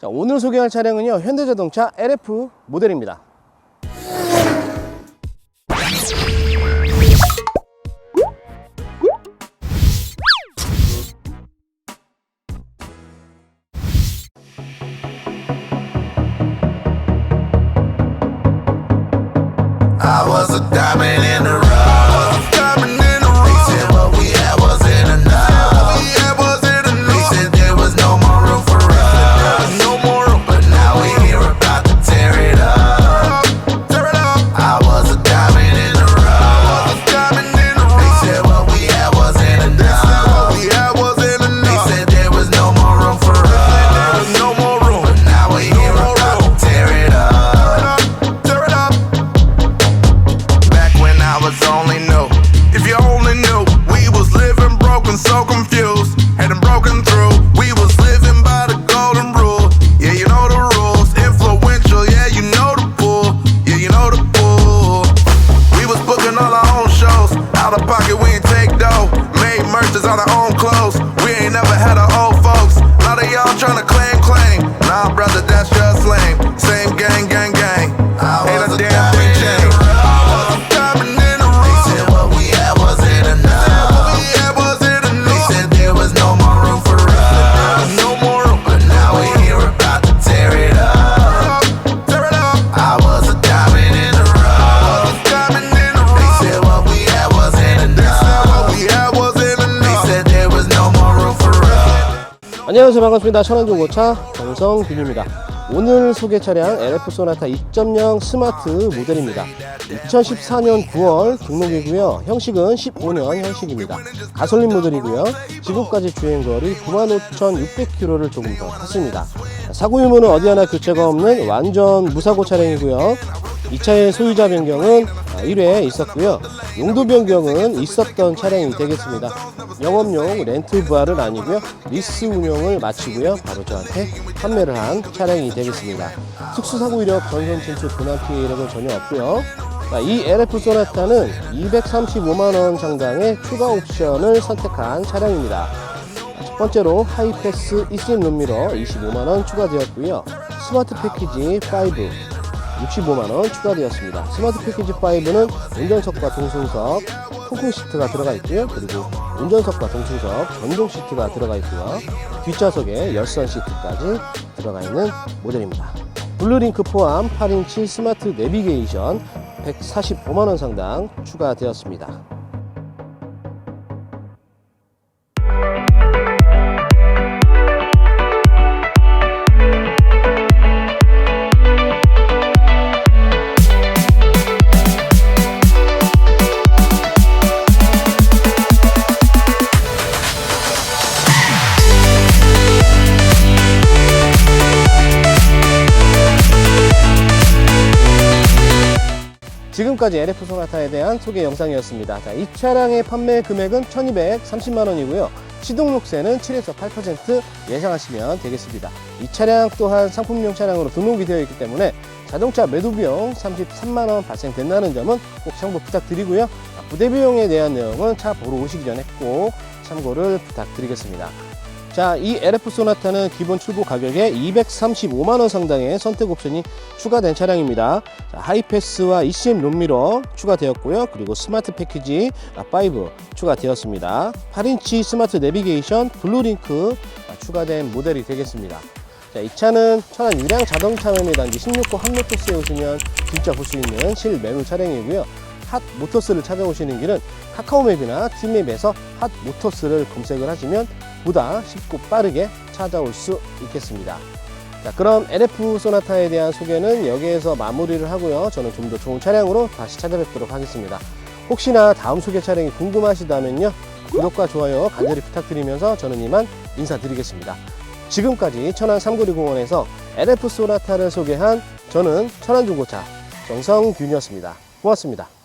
자, 오늘 소개할 차량은요, 현대자동차 LF 모델입니다. I was a diamond in the so confused. 안녕하세요. 반갑습니다. 천안중고차 정성균입니다. 오늘 소개 차량 LF 소나타 2.0 스마트 모델입니다. 2014년 9월 등록이고요. 형식은 15년 형식입니다. 가솔린 모델이고요. 지금까지 주행거리 95,600km를 조금 더 탔습니다. 사고 유무는 어디 하나 교체가 없는 완전 무사고 차량이고요. 이 차의 소유자 변경은 1회 있었고요. 용도 변경은 있었던 차량이 되겠습니다. 영업용 렌트 부활은 아니고요. 리스 운영을 마치고요. 바로 저한테 판매를 한 차량이 되겠습니다. 특수사고 이력, 전선 진출, 분할 피해 이력은 전혀 없고요. 자, 이 LF 소나타는 235만원 상당의 추가 옵션을 선택한 차량입니다. 첫 번째로 하이패스 이스림 룸미러 25만원 추가되었고요. 스마트 패키지 5 65만원 추가되었습니다. 스마트 패키지 5는 운전석과 동승석 통풍 시트가 들어가 있고요. 그리고 운전석과 동승석 전동 시트가 들어가 있고요. 뒷좌석에 열선 시트까지 들어가 있는 모델입니다. 블루링크 포함 8인치 스마트 내비게이션 145만원 상당 추가되었습니다. 지금까지 LF 소나타에 대한 소개 영상이었습니다. 자, 이 차량의 판매 금액은 1230만 원이고요. 시동록세는 7에서 8% 예상하시면 되겠습니다. 이 차량 또한 상품용 차량으로 등록이 되어 있기 때문에 자동차 매도 비용 33만 원 발생된다는 점은 꼭 참고 부탁드리고요. 자, 부대 비용에 대한 내용은 차 보러 오시기 전에 꼭 참고를 부탁드리겠습니다. 자, 이 LF 소나타는 기본 출고 가격에 235만원 상당의 선택 옵션이 추가된 차량입니다. 자, 하이패스와 ECM 룸미러 추가되었고요. 그리고 스마트 패키지 5 추가되었습니다. 8인치 스마트 내비게이션 블루링크 추가된 모델이 되겠습니다. 자, 이 차는 천안 유량 자동차 매매 단지 16호 한로토스에 오시면 진짜 볼 수 있는 실매물 차량이고요. 핫 모터스를 찾아오시는 길은 카카오맵이나 팀맵에서 핫 모터스를 검색을 하시면 보다 쉽고 빠르게 찾아올 수 있겠습니다. 자, 그럼 LF 소나타에 대한 소개는 여기에서 마무리를 하고요. 저는 좀 더 좋은 차량으로 다시 찾아뵙도록 하겠습니다. 혹시나 다음 소개 차량이 궁금하시다면요. 구독과 좋아요 간절히 부탁드리면서 저는 이만 인사드리겠습니다. 지금까지 천안 삼거리 공원에서 LF 소나타를 소개한 저는 천안중고차 정성균이었습니다. 고맙습니다.